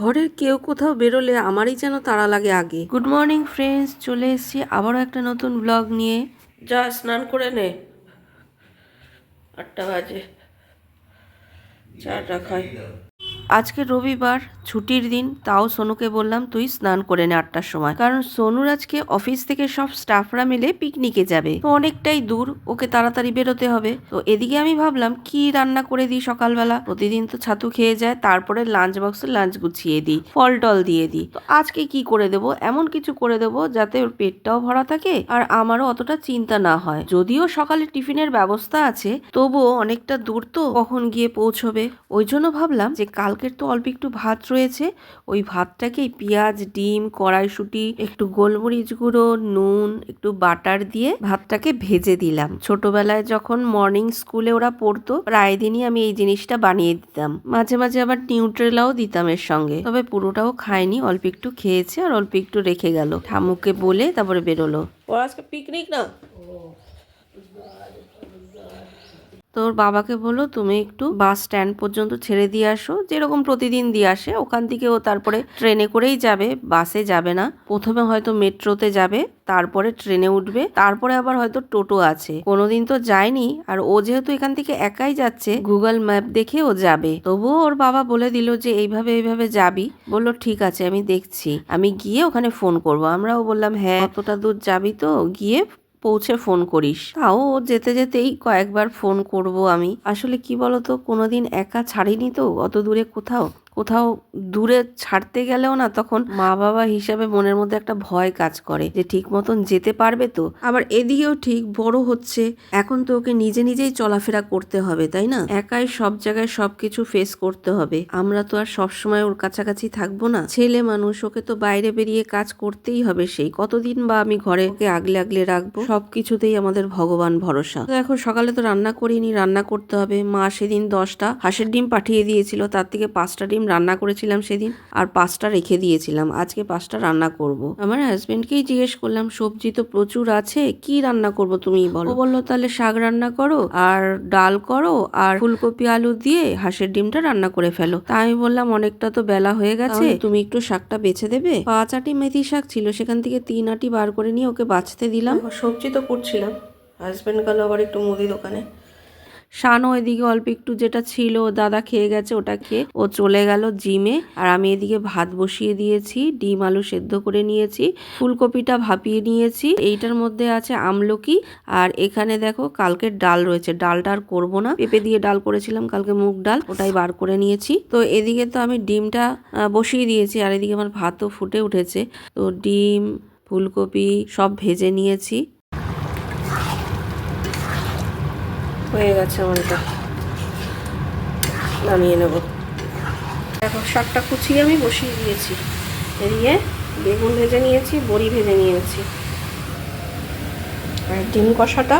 ঘরের কেউ কোথাও বেরোলে আমারই যেন তাড়া লাগে আগে। গুড মর্নিং ফ্রেন্ডস চলে এসছি আবারও একটা নতুন ব্লগ নিয়ে। যা স্নান করে নে। আটটা বাজে। চাটা খাই। আজকে রবিবার ছুটির দিন, তাও সোনুকে বললাম, তুই স্নান করে নে আটটার সময়। কারণ সোনুর আজকে অফিস থেকে সব স্টাফরা মিলে পিকনিকে যাবে। তো অনেকটাই দূর, ওকে তাড়াতাড়ি বেরোতে হবে। তো এদিকে আমি ভাবলাম, কি রান্না করে দিই সকালবেলা? প্রতিদিন তো ছাতু খেয়ে যায়, তারপরে লাঞ্চ বক্সে লাঞ্চ গুছিয়ে দিই, ফল টল দিয়ে দিই। তো আজকে কি করে দেব? এমন কিছু করে দেব যাতে ওর পেটটাও ভরা থাকে আর আমারও অতটা চিন্তা না হয়। যদিও সকালে টিফিনের ব্যবস্থা আছে, তবুও অনেকটা দূর তো কখন গিয়ে পৌঁছবে? ওই জন্য ভাবলাম যে কালকের তো অল্প একটু ভাত রয়েছে ওই ভাতটাকে পেঁয়াজ ডিম কড়াইশুটি একটু গোলমরিচ গুঁড়ো নুন একটু বাটার দিয়ে ভাতটাকে ভেজে দিলাম। ছোটবেলায় যখন মর্নিং স্কুলে ওরা পড়তো প্রায় দিনই আমি এই জিনিসটা বানিয়ে দিতাম। মাঝে মাঝে আবার নিউট্রেলাও দিতাম এর সঙ্গে। তবে পুরোটাও খায়নি অল্প একটু খেয়েছে আর অল্প একটু রেখে গেল। ঠামুকে বলে তারপরে বেরোলো। ও আজকে পিকনিক না? তোর বাবাকে বলো, তুমি একটু বাস স্ট্যান্ড পর্যন্ত ছেড়ে দিয়ে আসো। যেরকম প্রতিদিন দিয়ে আসে, ওখান থেকে ও তারপরে ট্রেনে করেই যাবে, বাসে যাবে না। প্রথমে হয়তো মেট্রোতে যাবে, তারপরে ট্রেনে উঠবে, তারপরে আবার হয়তো টোটো আছে। কোনোদিন তো যায়নি, আর ও যেহেতু এখান থেকে একাই যাচ্ছে, গুগল ম্যাপ দেখে ও যাবে। তবুও ওর বাবা বলে দিল যে, এইভাবে এইভাবে যাবি? বলল, ঠিক আছে, আমি দেখছি। আমি গিয়ে ওখানে ফোন করব। আমরাও বললাম হ্যাঁ কতটা দূর যাবি তো? গিয়ে পৌঁছে ফোন করিস। তাও যেতে যেতেই কয়েকবার ফোন করব আমি। আসলে কি বলতো, কোনোদিন একা ছাড়িনি তো, অত দূরে কোথাও। কোথাও দূরে ছাড়তে গেলেও না তখন মা বাবা হিসাবে মনের মধ্যে একটা ভয় কাজ করে যে ঠিক মতন যেতে পারবে তো। আবার এদিকেও ঠিক বড় হচ্ছে, এখন তো ওকে নিজে নিজেই চলাফেরা করতে হবে, তাই না? একাই সব জায়গায় সবকিছু ফেস করতে হবে। আমরা তো আর সবসময় ওর কাছাকাছি থাকব না। ছেলে মানুষ, ওকে তো বাইরে বেরিয়ে কাজ করতেই হবে সেই। কতদিন বা আমি ঘরে ওকে আগলে আগলে রাখব? সবকিছুতেই আমাদের ভগবান ভরসা। তো এখন সকালে তো রান্না করিনি, রান্না করতে হবে। মা সেদিন দশটা হাঁসের ডিম পাঠিয়ে দিয়েছিল, তার থেকে পাঁচটা ডিম রান্না করেছিলাম সেদিন আর পাঁচটা রেখে দিয়েছিলাম। আজকে পাঁচটা রান্না করব। আমার হাজবেন্ডকেই জিজ্ঞেস করলাম সবজি তো প্রচুর আছে কি রান্না করব তুমি বলো? বলল তাহলে শাক রান্না করো আর ডাল করো আর ফুলকপি আলু দিয়ে হাঁসের ডিমটা রান্না করে ফেলো। তা আমি বললাম অনেকটা তো বেলা হয়ে গেছে তুমি একটু শাকটা বেছে দেবে? পাঁচ আটি মেথি শাক ছিল সেখান থেকে তিন আটি বার করে নিয়ে ওকে বাছতে দিলাম। সবজি তো করছিলাম হাজবেন্ড গেল আবার একটু মুদি দোকানে। শানও এদিকে অল্প একটু যেটা ছিল, দাদা খেয়ে গেছে, ওটা খেয়ে ও চলে গেল জিমে। আর আমি এদিকে ভাত বসিয়ে দিয়েছি, ডিম আলু সেদ্ধ করে নিয়েছি, ফুলকপিটা ভাপিয়ে নিয়েছি। এইটার মধ্যে আছে আমলকি, আর এখানে দেখো কালকের ডাল রয়েছে। ডালটা আর করব না। পেঁপে দিয়ে ডাল করেছিলাম, কালকে মুগ ডাল, ওটাই বার করে নিয়েছি। তো এদিকে তো আমি ডিমটা বসিয়ে দিয়েছি, আর এদিকে আমার ভাতও ফুটে উঠেছে। তো ডিম, ফুলকপি সব ভেজে নিয়েছি। হয়ে গেছে আমার এটা নামিয়ে নেব। দেখো শাকটা কুচিয়ে আমি বসিয়ে দিয়েছি। এদিকে বেগুন ভেজে নিয়েছি, বড়ি ভেজে নিয়েছি। আর ডিম কষাটা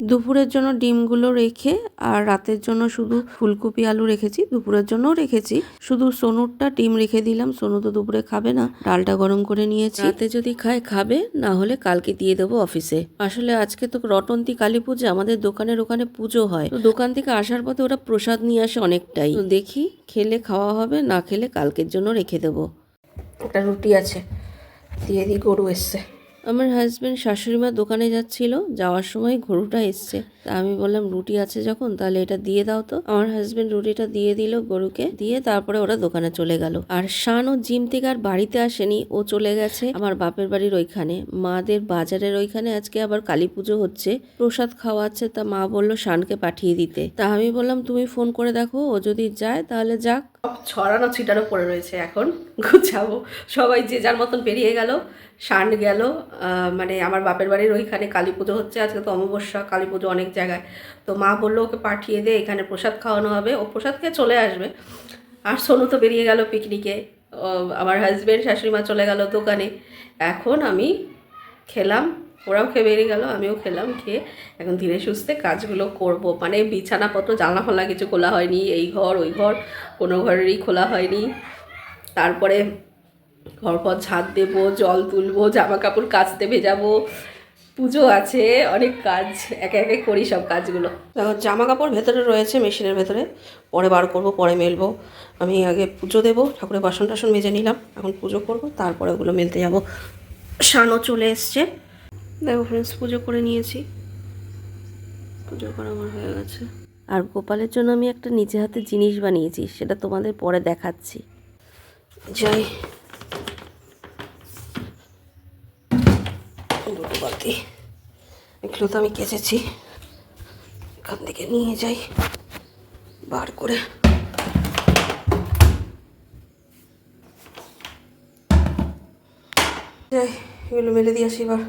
দুপুরের জন্য ডিমগুলো রেখে আর রাতের জন্য শুধু ফুলকপি আলু রেখেছি। দুপুরের জন্যও রেখেছি। শুধু সোনুরটা ডিম রেখে দিলাম। সোনু তো দুপুরে খাবে না। ডালটা গরম করে নিয়েছি। রাতে যদি খায় খাবে। না হলে কালকে দিয়ে দেবো অফিসে। আসলে আজকে তো রটন্তি কালী পুজো। আমাদের দোকানের ওখানে পুজো হয়। তো দোকান থেকে আসার পথে ওরা প্রসাদ নিয়ে আসে অনেকটাই। তো দেখি খেলে খাওয়া হবে না খেলে কালকের জন্য রেখে দেবো। একটা রুটি আছে। দিয়ে দিই গরু এসছে। আমার হাজব্যান্ড শাশুড়ি মা দোকানে যাচ্ছিল, যাওয়ার সময় গরুটা এসছে। তা আমি বললাম, রুটি আছে যখন, তাহলে এটা দিয়ে দাও তো। আমার হাজব্যান্ড রুটিটা দিয়ে দিল গরুকে, দিয়ে তারপরে ওরা দোকানে চলে গেল। আর শান ও জিম থেকে আর বাড়িতে আসেনি, ও চলে গেছে আমার বাপের বাড়ির ওইখানে। মাদের বাজারের ওইখানে আজকে আবার কালী পুজো হচ্ছে, প্রসাদ খাওয়াচ্ছে তা মা বলল শানকে পাঠিয়ে দিতে। তা আমি বললাম, তুমি ফোন করে দেখো, ও যদি যায় তাহলে যাক। ছড়ানো ছিটানো পড়ে রয়েছে এখন। গুছাবো। সবাই যে যার মতন বেরিয়ে গেল শান গেল মানে আমার বাপের বাড়ির ওইখানে কালী পুজো হচ্ছে আজকে তো অমাবস্যা, কালী পুজো অনেক জায়গায়। তো মা বলল, ওকে পাঠিয়ে দে, এখানে প্রসাদ খাওয়ানো হবে। ও প্রসাদ খেয়ে চলে আসবে। আর সোনু তো বেরিয়ে গেল পিকনিকে। আমার হাজব্যান্ড শাশুড়ি মা চলে গেল দোকানে। এখন আমি খেলাম, ওরাও খেয়ে বেরিয়ে গেল, আমিও খেলাম, খেয়ে এখন ধীরে সুস্থে কাজগুলো করব। মানে বিছানাপত্র, জানলা ফালনা কিছু খোলা হয়নি, এই ঘর, ওই ঘর, কোনো ঘরেরই খোলা হয়নি। তারপরে ঘর পর ঝাঁট দেবো, জল তুলবো জামা কাপড় কাচতে ভেজাবো। পুজো আছে, অনেক কাজ, একে একে করি সব কাজগুলো। দেখো জামা কাপড় ভেতরে রয়েছে, মেশিনের ভেতরে। পরে বার করব, পরে মেলবো। আমি আগে পুজো দেবো, ঠাকুরের বাসন টাসন মেজে নিলাম, এখন পুজো করব, তারপরে ওগুলো মেলতে যাব। শানও চলে এসছে। দেখো ফ্রেন্ডস পুজো করে নিয়েছি। পুজো করা আমার হয়ে গেছে। আর গোপালের জন্য আমি একটা নিজে হাতে জিনিস বানিয়েছি, সেটা তোমাদের পরে দেখাচ্ছি। যাই। দুটো বালতি। এগুলো তো আমি কেচেছি। এখান থেকে নিয়ে যাই। বার করে। যাই, এগুলো মেলে দিয়ে আসি এবার।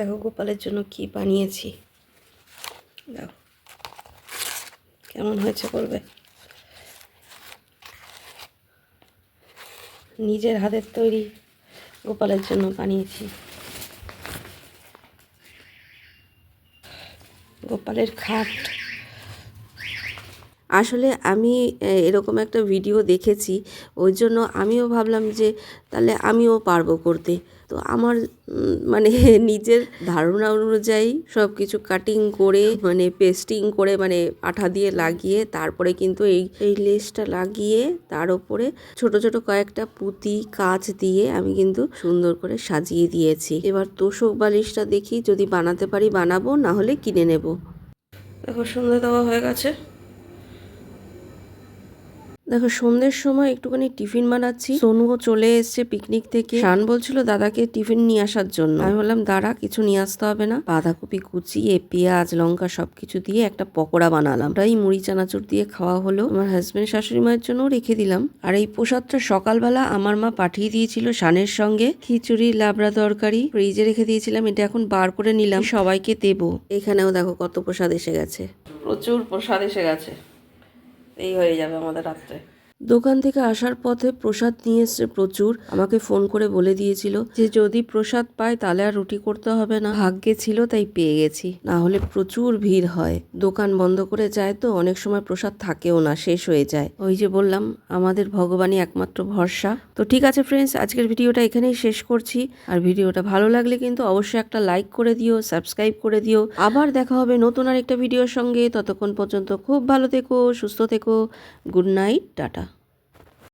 দেখো গোপালের জন্য কি বানিয়েছি। দেখো কেমন হয়েছে বলবে? নিজের হাতের তৈরি গোপালের জন্য বানিয়েছি। গোপালের খাট। আসলে আমি এরকম একটা ভিডিও দেখেছি, ওই জন্য আমিও ভাবলাম যে তাহলে আমিও পারব করতে। তো আমার মানে নিজের ধারণা অনুযায়ী সব কিছু কাটিং করে মানে পেস্টিং করে মানে আঠা দিয়ে লাগিয়ে, তারপরে কিন্তু এই এই লেসটা লাগিয়ে, তার উপরে ছোট ছোট কয়েকটা পুঁতি, কাচ দিয়ে আমি কিন্তু সুন্দর করে সাজিয়ে দিয়েছি। এবার তোষক বালিশটা দেখি, যদি বানাতে পারি বানাবো না হলে কিনে নেব। দেখো, সন্ধে দেওয়া হয়ে গেছে। দেখো, সন্ধ্যের সময় একটুখানি টিফিন বানাচ্ছি। সোনুও চলে এসেছে পিকনিক থেকে। শান বলছিল, দাদাকে টিফিন নিয়ে আসার জন্য। আমি বললাম, দাঁড়া, কিছু নিয়ে আসতে হবে না। বাঁধাকপি কুচিয়ে পেঁয়াজ, লঙ্কা সবকিছু দিয়ে একটা পকোড়া বানালাম। তাই মুড়ি, চানাচুর দিয়ে খাওয়া হলো। আমার হাজবেন্ড শাশুড়ি মায়ের জন্যও রেখে দিলাম। আর এই প্রসাদটা সকালবেলা আমার মা পাঠিয়ে দিয়েছিল শানের সঙ্গে। খিচুড়ি, লাবড়া তরকারি ফ্রিজে রেখে দিয়েছিলাম। এটা এখন বার করে নিলাম। সবাইকে দেবো। এখানেও দেখো কত প্রসাদ এসে গেছে। প্রচুর প্রসাদ এসে গেছে। এই হয়ে যাবে আমাদের রাত্রে। দোকান থেকে আসার পথে প্রসাদ নিয়ে এসছে প্রচুর আমাকে ফোন করে বলে দিয়েছিল যে যদি প্রসাদ পাই তাহলে আর রুটি করতে হবে না। ভাগ্যে ছিল তাই পেয়ে গেছি। না হলে প্রচুর ভিড় হয়। দোকান বন্ধ করে যায় তো অনেক সময় প্রসাদ থাকেও না, শেষ হয়ে যায়। ওই যে বললাম, আমাদের ভগবানই একমাত্র ভরসা। তো ঠিক আছে ফ্রেন্ডস আজকের ভিডিওটা এখানেই শেষ করছি। আর ভিডিওটা ভালো লাগলে কিন্তু অবশ্যই একটা লাইক করে দিও সাবস্ক্রাইব করে দিও। আবার দেখা হবে নতুন আর একটা ভিডিওর সঙ্গে। ততক্ষণ পর্যন্ত খুব ভালো থেকো, সুস্থ থেকো। Good night, tata.